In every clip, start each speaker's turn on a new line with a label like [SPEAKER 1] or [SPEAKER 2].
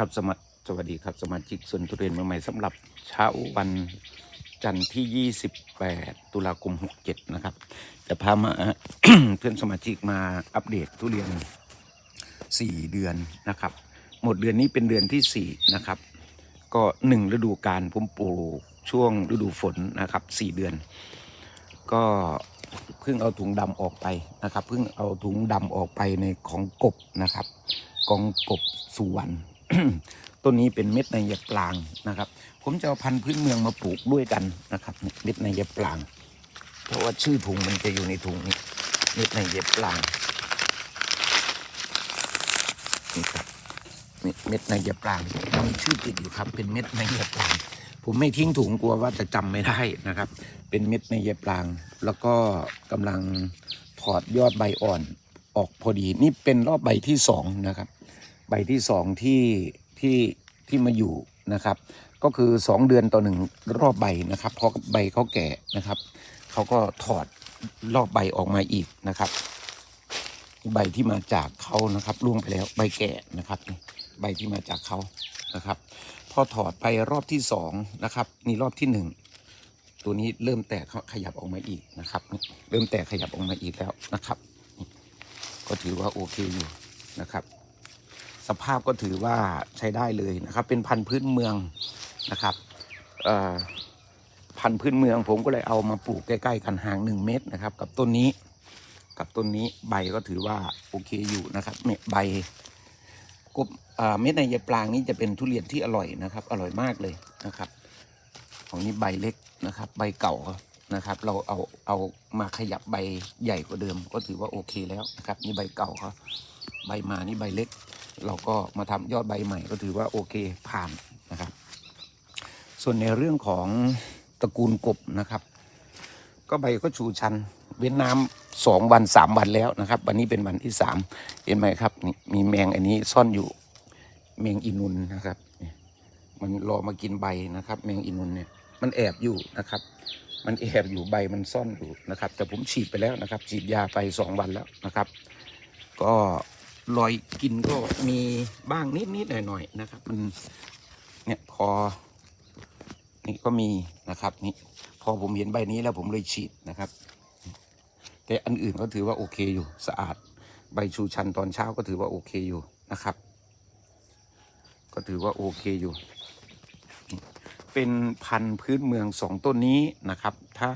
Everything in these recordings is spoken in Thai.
[SPEAKER 1] ครับสมัสสวัสดีครับสมาชิกส่วนทุเรียนเมืองใหม่สำหรับเช้าวันจันทร์ที่ 28 ตุลาคม 67 นะครับ จะพามา เพื่อนสมาชิกมาอัปเดตทุเรียน 4 เดือนนะครับ หมดเดือนนี้เป็นเดือนที่ 4 นะครับ ก็หนึ่งฤดูกาลผมปลูกช่วงฤดูฝนนะครับ 4 เดือน ก็เพิ่งเอาถุงดำออกไปนะครับเพิ่งเอาถุงดำออกไปในของกบนะครับ กองกบสุวรรณ ต้นนี้เป็นเม็ดในเย็บปลางนะครับ ผมจะเอาพันธุ์พื้นเมืองมาปลูกด้วยกันนะครับ เม็ดในเย็บปลาง เพราะว่าชื่อถุงมันจะอยู่ในถุงนี้เม็ดในเย็บปลางนี่ครับเม็ดในเย็บปลางมีชื่อติดอยู่ครับ เป็นเม็ดในเย็บปลาง ผมไม่ทิ้งถุงกลัวว่าจะจำไม่ได้นะครับ เป็นเม็ดในเย็บปลาง แล้วก็กำลังถอดยอดใบอ่อนออกพอดี นี่เป็นรอบใบที่สองนะครับ ใบที่สองที่ที่ที่มาอยู่นะครับ ก็คือสองเดือนต่อหนึ่งรอบใบนะครับเพราะใบเขาแก่นะครับเขาก็ถอดรอบใบออกมาอีกนะครับ ใบที่มาจากเขานะครับล่วงไปแล้วใบแก่นะครับ ใบที่มาจากเขานะครับ พอถอดไปรอบที่สองนะครับนี่รอบที่หนึ่งตัวนี้เริ่มแตกขยับออกมาอีกนะครับ เริ่มแตกขยับออกมาอีกแล้วนะครับ ก็ถือว่าโอเคอยู่นะครับ สภาพก็ถือว่าใช้ได้เลยนะครับ เป็นพันธุ์พื้นเมืองนะครับพันธุ์พื้นเมืองผมก็เลยเอามาปลูกใกล้ ๆ กันห่างหนึ่งเมตรนะครับ กับต้นนี้ กับต้นนี้ใบก็ถือว่าโอเคอยู่นะครับเนี่ยใบกบเม็ดในยายปลางนี้จะเป็นทุเรียนที่อร่อยนะครับ อร่อยมากเลยนะครับ ของนี้ใบเล็กนะครับ ใบเก่านะครับ เราเอาเอามาขยับใบใหญ่กว่าเดิม ก็ถือว่าโอเคแล้วนะครับ นี่ใบเก่าเขาใบมานี่ใบเล็ก เราก็มาทำยอดใบใหม่ก็ถือว่าโอเคผ่านนะครับ ส่วนในเรื่องของตระกูลกบนะครับ ก็ใบก็ชูชัน เว้นน้ำสองวันสามวันแล้วนะครับ วันนี้เป็นวันที่สามเห็นไหมครับนี่มีแมงอันนี้ซ่อนอยู่แมงอินุนนะครับมันรอมากินใบนะครับ แมงอินุนเนี่ยมันแอบอยู่นะครับ มันแอบอยู่ใบมันซ่อนอยู่นะครับ แต่ผมฉีดไปแล้วนะครับ ฉีดยาไปสองวันแล้วนะครับ ก็ รอยกินก็มีบ้างนิดนิดหน่อยหน่อยๆนะครับ มันเนี่ยพอ นี่ก็มีนะครับ นี่พอผมเห็นใบนี้แล้วผมเลยฉีดนะครับ แต่อันอื่นก็ถือว่าโอเคอยู่ สะอาดใบชูชันตอนเช้าก็ถือว่าโอเคอยู่นะครับ ก็ถือว่าโอเคอยู่ เป็นพันธุ์พื้นเมืองสองต้นนี้นะครับ ถ้า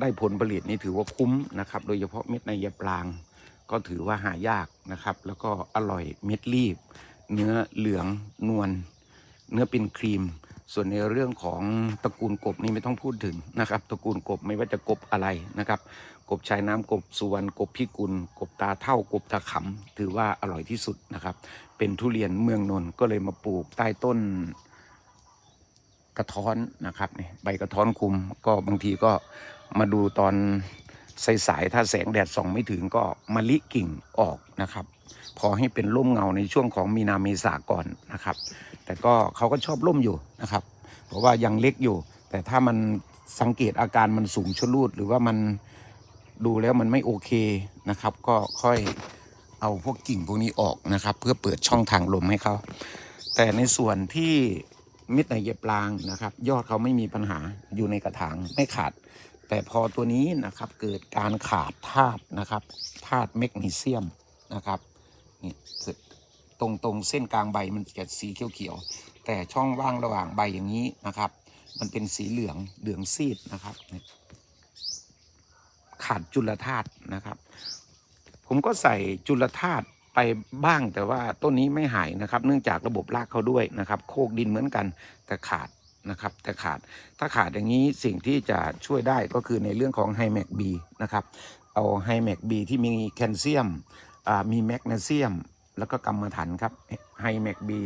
[SPEAKER 1] ได้ผลผลิตนี่ถือว่าคุ้มนะครับ โดยเฉพาะเม็ดในยาปลาง ก็ถือว่าหายากนะครับ แล้วก็อร่อยเม็ดรีบ เนื้อเหลืองนวลเนื้อเป็นครีม ส่วนในเรื่องของตระกูลกบนี่ไม่ต้องพูดถึงนะครับ ตระกูลกบไม่ว่าจะกบอะไรนะครับ กบชายน้ำกบสุวรรณกบพิกุล กบตาเท่ากบตาขำถือว่าอร่อยที่สุดนะครับ เป็นทุเรียนเมืองนนท์ก็เลยมาปลูกใต้ต้นกระท้อนนะครับนี่ใบกระท้อนคุมก็บางทีก็มาดูตอน สายๆถ้าแสงแดดส่องไม่ถึงก็มะลิกิ่งออกนะครับ พอให้เป็นร่มเงาในช่วงของมีนาเมษาก่อนนะครับ แต่ก็เขาก็ชอบร่มอยู่นะครับ เพราะว่ายังเล็กอยู่ แต่ถ้ามันสังเกตอาการมันสูงชลูด หรือว่ามันดูแล้วมันไม่โอเคนะครับ ก็ค่อยเอาพวกกิ่งพวกนี้ออกนะครับ เพื่อเปิดช่องทางลมให้เขาแต่ในส่วนที่มิดในเย็บปลางนะครับ ยอดเขาไม่มีปัญหาอยู่ในกระถางไม่ขาด แต่พอตัวนี้นะครับเกิดการขาดธาตุนะครับธาตุแมกนีเซียมนะครับนี่เกิดตรงตรงเส้นกลางใบมันจะสีเขียวๆแต่ช่องว่างระหว่างใบอย่างนี้นะครับ มันเป็นสีเหลืองเหลืองซีดนะครับขาดจุลธาตุนะครับ ผมก็ใส่จุลธาตุไปบ้างแต่ว่าต้นนี้ไม่หายนะครับ เนื่องจากระบบรากเขาด้วยนะครับ โคกดินเหมือนกันแต่ขาด นะครับ แต่ขาดถ้าขาดอย่างนี้สิ่งที่จะช่วยได้ก็คือในเรื่องของไฮแมกบีนะครับเอาไฮแมกบีที่มีแคลเซียมมีแมกนีเซียม แล้วก็กำมะถันครับไฮแมกบี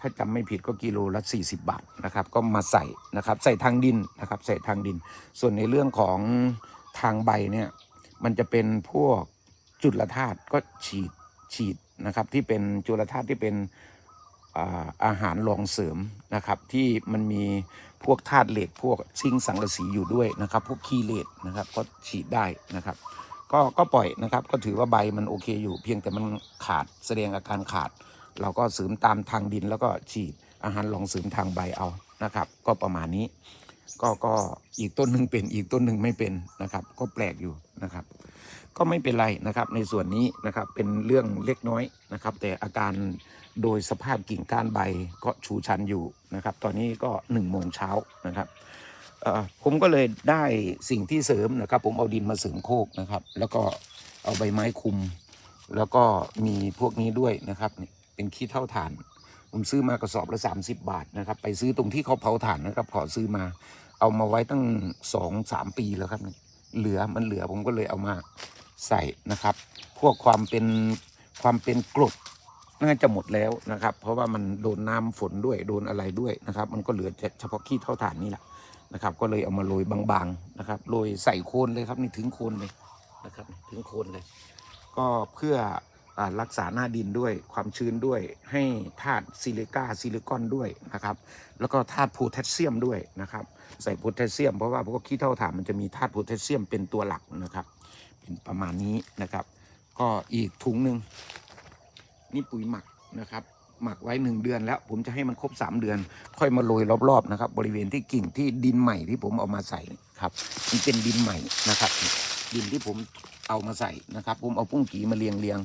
[SPEAKER 1] ถ้าจำไม่ผิดก็กิโลละ 40 บาทนะครับ ก็มาใส่นะครับ ใส่ทางดินนะครับ ใส่ทางดิน ส่วนในเรื่องของทางใบเนี่ย มันจะเป็นพวกจุลธาตุก็ฉีดฉีดนะครับ ที่เป็นจุลธาตุที่เป็น อาหารรองเสริมนะครับ ที่มันมีพวกธาตุเหล็กพวกซิงสังกะสีอยู่ด้วยนะครับ พวกคีเลตนะครับก็ฉีดได้นะครับ ก็ก็ปล่อยนะครับก็ถือว่าใบมันโอเคอยู่ เพียงแต่มันขาดแสดงอาการขาด เราก็เสริมตามทางดินแล้วก็ฉีดอาหารรองเสริมทางใบเอานะครับ ก็ประมาณนี้ ก็ก็อีกต้นหนึ่งเป็นอีกต้นหนึ่งไม่เป็นนะครับ ก็แปลกอยู่ นะครับ ก็ไม่เป็นไรนะครับในส่วนนี้นะครับเป็นเรื่องเล็กน้อยนะครับ แต่อาการโดยสภาพกิ่งก้านใบก็ชูชันอยู่นะครับ ตอนนี้ก็หนึ่งโมงเช้านะครับผมก็เลยได้สิ่งที่เสริมนะครับ ผมเอาดินมาเสริมโคกนะครับ แล้วก็เอาใบไม้คุม แล้วก็มีพวกนี้ด้วยนะครับเป็นขี้เท่าฐาน ผมซื้อมากระสอบละ 30 บาทนะครับ ไปซื้อตรงที่เขาเผาถ่านนะครับ ขอซื้อมาเอามาไว้ตั้งสองสามปีแล้วครับเนี่ย เหลือมันเหลือผมก็เลยเอามาใส่นะครับ พวกความเป็นความเป็นกรดน่าจะหมดแล้วนะครับ เพราะว่ามันโดนน้ำฝนด้วยโดนอะไรด้วยนะครับ มันก็เหลือเฉพาะขี้เท่าฐานนี่แหละนะครับ ก็เลยเอามาโรยบางๆนะครับโรยใส่โคนเลยครับนี่ถึงโคนเลยนะครับ ถึงโคนเลย ก็เพื่อ รักษาหน้าดินด้วยความชื้นด้วย ให้ธาตุซิลิก้าซิลิคอนด้วยนะครับ แล้วก็ธาตุโพแทสเซียมด้วยนะครับ ใส่โพแทสเซียมเพราะว่าพวกขี้เท่าถ่านมันจะมีธาตุโพแทสเซียมเป็นตัวหลักนะครับ เป็นประมาณนี้นะครับ ก็อีกถุงหนึ่งนี่ปุ๋ยหมักนะครับหมักไว้หนึ่งเดือนแล้ว ผมจะให้มันครบสามเดือน ค่อยมาโรยรอบๆนะครับ บริเวณที่กิ่งที่ดินใหม่ที่ผมเอามาใส่ครับมันเป็นดินใหม่นะครับ ดินที่ผมเอามาใส่นะครับ ผมเอาปุ้งกีมาเรียงเรียง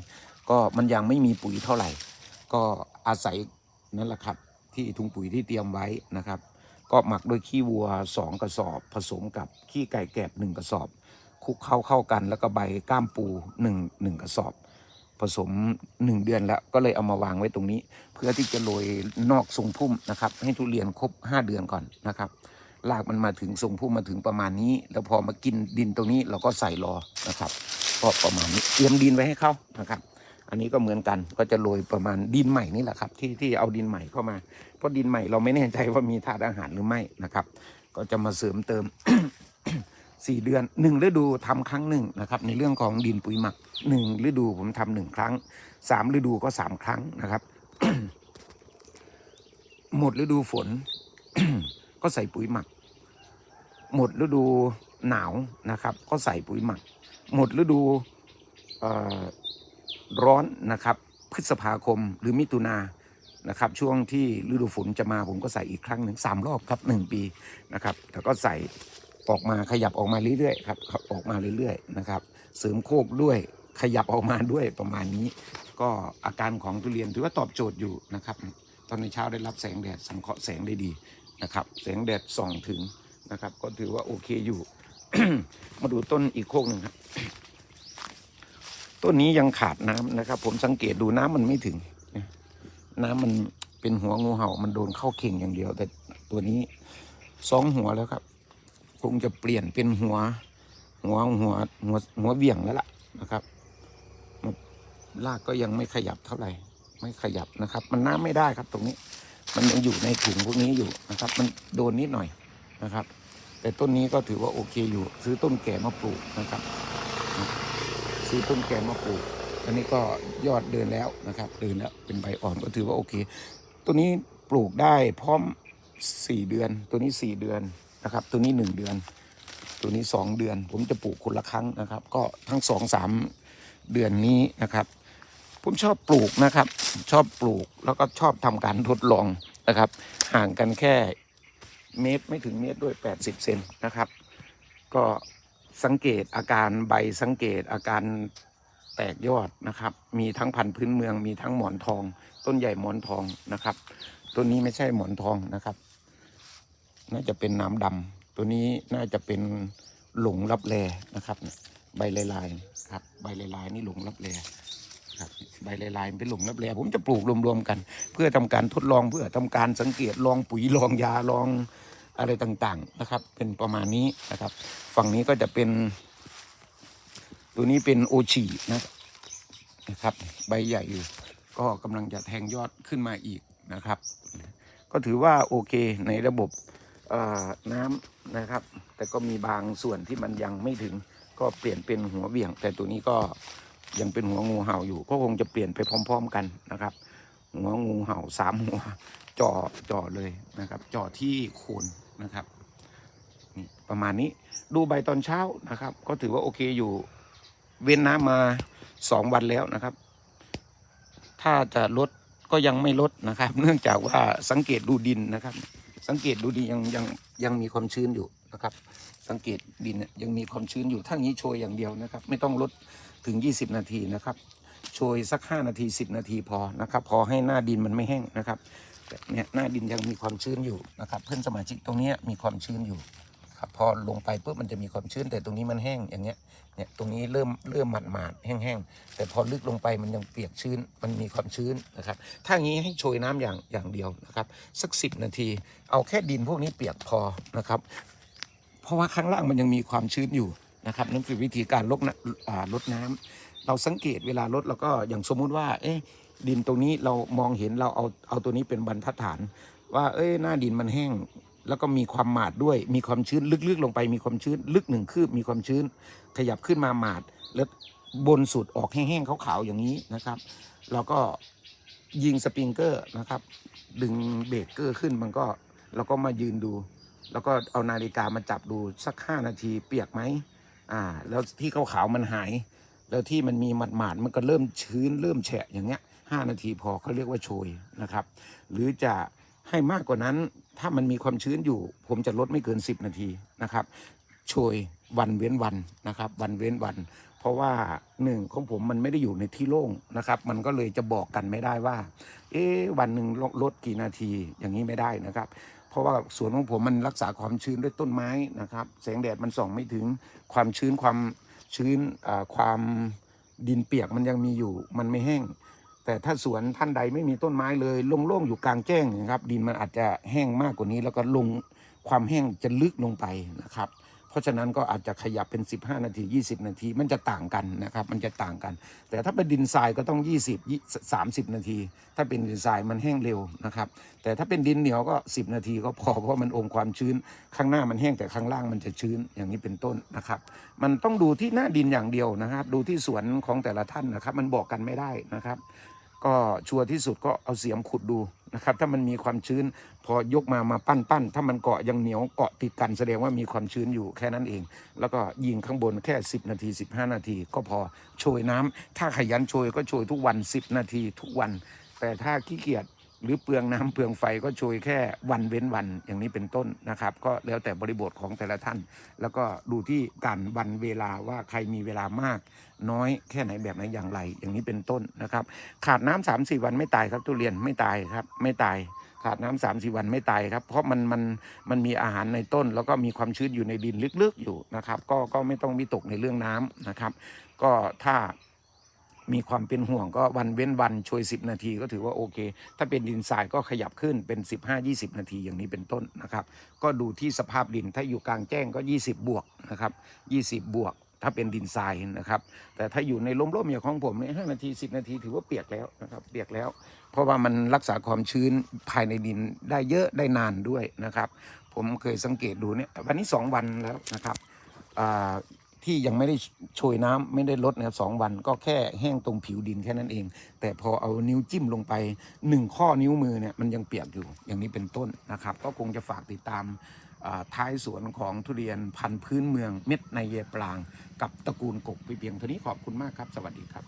[SPEAKER 1] ก็มันยังไม่มีปุ๋ยเท่าไหร่ ก็อาศัยนั่นแหละครับ ที่ถุงปุ๋ยที่เตรียมไว้นะครับ ก็หมักด้วยขี้วัว 2 กระสอบ ผสมกับขี้ไก่แกบ1กระสอบคลุกเข้าเข้ากัน แล้วก็ใบก้ามปู1 1กระสอบ ผสม 1 เดือนแล้วก็เลยเอามาวางไว้ตรงนี้ เพื่อที่จะโรยนอกทรงพุ่มนะครับ ให้ทุเรียนครบ 5 เดือนก่อนนะครับรากมันมาถึงทรงพุ่มมาถึงประมาณนี้ แล้วพอมากินดินตรงนี้เราก็ใส่รอนะครับ ก็ประมาณนี้เตรียมดินไว้ให้เขานะครับ อันนี้ก็เหมือนกันก็จะโรยประมาณดินใหม่นี่แหละครับ ที่ที่เอาดินใหม่เข้ามา เพราะดินใหม่เราไม่แน่ใจว่ามีธาตุอาหารหรือไม่นะครับ ก็จะมาเสริมเติมสี่เดือนหนึ่งฤดูทำครั้งหนึ่งนะครับ ในเรื่องของดินปุ๋ยหมักหนึ่งฤดูผมทำหนึ่งครั้งสามฤดูก็สามครั้งนะครับ หมดฤดูฝน ก็ใส่ปุ๋ยหมัก หมดฤดูหนาวนะครับ ก็ใส่ปุ๋ยหมัก หมดฤดู ร้อนนะครับ พฤษภาคมหรือมิถุนานะครับ ช่วงที่ฤดูฝนจะมาผมก็ใส่อีกครั้งหนึ่งสามรอบครับหนึ่งปีนะครับแล้วก็ใส่ออกมาขยับออกมาเรื่อยๆครับออกมาเรื่อยๆนะครับ เสริมโคกด้วยขยับออกมาด้วยประมาณนี้ ก็อาการของทุเรียนถือว่าตอบโจทย์อยู่นะครับ ตอนในเช้าได้รับแสงแดดสังเคราะห์แสงได้ดีนะครับ แสงแดดส่องถึงนะครับ ก็ถือว่าโอเคอยู่ มาดูต้นอีกโคกหนึ่งครับ ต้นนี้ยังขาดน้ำนะครับ ผมสังเกตดูน้ำมันไม่ถึงนะน้ำมันเป็นหัวงูเห่ามันโดนเข้าเข่งอย่างเดียว แต่ตัวนี้สองหัวแล้วครับ คงจะเปลี่ยนเป็นหัว หัวหัวหัวหัวเบี่ยงแล้วล่ะนะครับลากก็ยังไม่ขยับเท่าไหร่ ไม่ขยับนะครับ มันน้ำไม่ได้ครับตรงนี้ มันยังอยู่ในถุงพวกนี้อยู่นะครับ มันโดนนิดหน่อยนะครับ แต่ต้นนี้ก็ถือว่าโอเคอยู่ ซื้อต้นแก่มาปลูกนะครับ ซื้อต้นแก่มาปลูกอันนี้ก็ยอดเดินแล้วนะครับเดินแล้วเป็นใบอ่อนก็ถือว่าโอเค ตัวนี้ปลูกได้พร้อมสี่เดือน ตัวนี้สี่เดือนนะครับ ตัวนี้หนึ่งเดือน ตัวนี้สองเดือน ผมจะปลูกคนละครั้งนะครับ ก็ทั้งสองสามเดือนนี้นะครับ ผมชอบปลูกนะครับ ชอบปลูกแล้วก็ชอบทำการทดลองนะครับ ห่างกันแค่เมตรไม่ถึงเมตรด้วย 80 เซนนะครับ ก็ สังเกตอาการใบสังเกตอาการแตกยอดนะครับ มีทั้งพันธุ์พื้นเมืองมีทั้งหมอนทอง ต้นใหญ่หมอนทองนะครับตัวนี้ไม่ใช่หมอนทองนะครับ น่าจะเป็นน้ำดำตัวนี้น่าจะเป็นหลงรับแลนะครับใบลายๆครับ ใบลายๆนี่หลงรับแลครับใบลายๆเป็นหลงรับแลผมจะปลูกรวมๆกัน เพื่อทำการทดลองเพื่อทำการสังเกตลองปุ๋ยลองยาลอง อะไรต่างๆนะครับ เป็นประมาณนี้นะครับ ฝั่งนี้ก็จะเป็น ตัวนี้เป็นโอชีนะนะครับ ใบใหญ่อยู่ ก็กำลังจะแทงยอดขึ้นมาอีกนะครับ ก็ถือว่าโอเคในระบบน้ำนะครับ แต่ก็มีบางส่วนที่มันยังไม่ถึงก็เปลี่ยนเป็นหัวเบี่ยง แต่ตัวนี้ก็ยังเป็นหัวงูเห่าอยู่ ก็คงจะเปลี่ยนไปพร้อม ๆ กันนะครับ หัวงูเห่าสามหัวจ่อจ่อเลยนะครับ จ่อที่โคน นะครับนี่ประมาณนี้ดูใบตอนเช้านะครับ ก็ถือว่าโอเคอยู่เว้นน้ำมาสองวันแล้วนะครับ ถ้าจะลดก็ยังไม่ลดนะครับ เนื่องจากว่าสังเกตดูดินนะครับ สังเกตดูดินยังยังยังมีความชื้นอยู่นะครับ สังเกตดินยยังมีความชื้นอยู่ถ้างี้โชยอย่างเดียวนะครับ ไม่ต้องลดถึง 20 นาทีนะครับโชยสัก 5 นาที 10 นาทีพอนะครับ พอให้หน้าดินมันไม่แห้งนะครับ แต่เนี่ยหน้าดินยังมีความชื้นอยู่นะครับ เพื่อนสมาชิกตรงนี้มีความชื้นอยู่ครับพอลงไปปุ๊บมันจะมีความชื้น แต่ตรงนี้มันแห้งอย่างเงี้ยเนี่ยตรงนี้เริ่มเริ่มหมาดหมาดๆแห้งๆแต่พอลึกลงไปมันยังเปียกชื้นมันมีความชื้นนะครับ ถ้างี้ให้โชยน้ำอย่างอย่างเดียวนะครับสัก10นาที เอาแค่ดินพวกนี้เปียกพอนะครับ เพราะว่าข้างล่างมันยังมีความชื้นอยู่นะครับนั่นคือวิธีการลดน้ำอ่าลดน้ำ เราสังเกตเวลาลดแล้วก็อย่างสมมุติว่า เอ๊ะดินตรงนี้เรามองเห็นเราเอาเอาตัวนี้เป็นบรรทัดฐาน ว่า เอ้ยหน้าดินมันแห้ง แล้วก็มีความหมาดด้วย มีความชื้นลึกๆลงไปมีความชื้น ลึกหนึ่งคืบมีความชื้น ขยับขึ้นมาหมาดแล้วบนสุดออกแห้งๆขาวๆอย่างนี้นะครับเราก็ยิงสปริงเกอร์นะครับ ดึงเบรกเกอร์ขึ้นมันก็เราก็มายืนดู แล้วก็เอานาฬิกามาจับดูสักห้านาทีเปียกไหมอ่า แล้วที่ขาวๆมันหาย แล้วที่มันมีหมาดๆมันก็เริ่มชื้นเริ่มแฉะอย่างเงี้ยห้านาทีพอเขาเรียกว่าโชยนะครับ หรือจะให้มากกว่านั้นถ้ามันมีความชื้นอยู่ ผมจะลดไม่เกิน 10 นาทีนะครับ โชยวันเว้นวันนะครับ วันเว้นวัน เพราะว่าหนึ่งของผมมันไม่ได้อยู่ในที่โล่งนะครับ มันก็เลยจะบอกกันไม่ได้ว่า เอ๊วันหนึ่งลดลดกี่นาทีอย่างนี้ไม่ได้นะครับ เพราะว่าสวนของผมมันรักษาความชื้นด้วยต้นไม้นะครับ แสงแดดมันส่องไม่ถึงความชื้นความ ชื้นความดินเปียกมันยังมีอยู่มันไม่แห้ง แต่ถ้าสวนท่านใดไม่มีต้นไม้เลยโล่งๆอยู่กลางแจ้งนะครับ ดินมันอาจจะแห้งมากกว่านี้ แล้วก็ลงความแห้งจะลึกลงไปนะครับ ราะฉะนั้นก็อาจจะขยับเป็น 15 นาที 20 นาที มันจะต่างกันนะครับ มันจะต่างกัน แต่ถ้าเป็นดินทรายก็ต้อง 20 30 นาที ถ้าเป็นดินทรายมันแห้งเร็วนะครับ แต่ถ้าเป็นดินเหนียวก็ 10 นาทีก็พอเพราะมันอมความชื้น ข้างหน้ามันแห้งแต่ข้างล่างมันจะชื้นอย่างนี้เป็นต้นนะครับ มันต้องดูที่หน้าดินอย่างเดียวนะครับ ดูที่สวนของแต่ละท่านนะครับ มันบอกกันไม่ได้นะครับ ก็ชัวร์ที่สุดก็เอาเสียมขุดดูนะครับ ถ้ามันมีความชื้น พอยกมามาปั้นปั้นถ้ามันเกาะยังเหนียวเกาะติดกันแสดงว่ามีความชื้นอยู่แค่นั้นเอง แล้วก็ยิงข้างบนแค่ 10 นาที 15 นาที ก็พอโชยน้ำถ้าขยันโชยก็โชยทุกวัน 10 นาทีทุกวัน แต่ถ้าขี้เกียจ หรือเปลืองน้ำเปลืองไฟก็โชยแค่วันเว้นวันอย่างนี้เป็นต้นนะครับ ก็แล้วแต่บริบทของแต่ละท่าน แล้วก็ดูที่การวันเวลาว่าใครมีเวลามาก น้อยแค่ไหนแบบไหนอย่างไร อย่างนี้เป็นต้นนะครับ ขาดน้ำสามสี่วันไม่ตายครับทุเรียนไม่ตายครับไม่ตายขาดน้ำสามสี่วันไม่ตายครับ เพราะมันมันมันมีอาหารในต้น แล้วก็มีความชื้นอยู่ในดินลึกๆอยู่นะครับ ก็ก็ไม่ต้องมีตกในเรื่องน้ำนะครับ ก็ถ้า มีความเป็นห่วงก็วันเว้นวันช่วย 10 นาทีก็ถือว่าโอเค ถ้าเป็นดินทรายก็ขยับขึ้นเป็น 15-20 นาทีอย่างนี้เป็นต้นนะครับ ก็ดูที่สภาพดินถ้าอยู่กลางแจ้งก็ 20 บวกนะครับ 20 บวกถ้าเป็นดินทรายนะครับ แต่ถ้าอยู่ในร่มๆอย่างของผมเนี่ยห้านาที10นาทีถือว่าเปียกแล้วนะครับ เปียกแล้ว เพราะว่ามันรักษาความชื้นภายในดินได้เยอะได้นานด้วยนะครับ ผมเคยสังเกตดูเนี่ยวันนี้2วันแล้วนะครับอ่า ที่ยังไม่ได้โชยน้ำไม่ได้ลดนะครับสองวัน ก็แค่แห้งตรงผิวดินแค่นั้นเอง แต่พอเอานิ้วจิ้มลงไปหนึ่งข้อนิ้วมือเนี่ยมันยังเปียกอยู่อย่างนี้เป็นต้นนะครับ ก็คงจะฝากติดตามท้ายสวนของทุเรียนพันธุ์พื้นเมืองเม็ดในเยปราง กับตระกูลกกไปเพียงเท่านี้ขอบคุณมากครับ สวัสดีครับ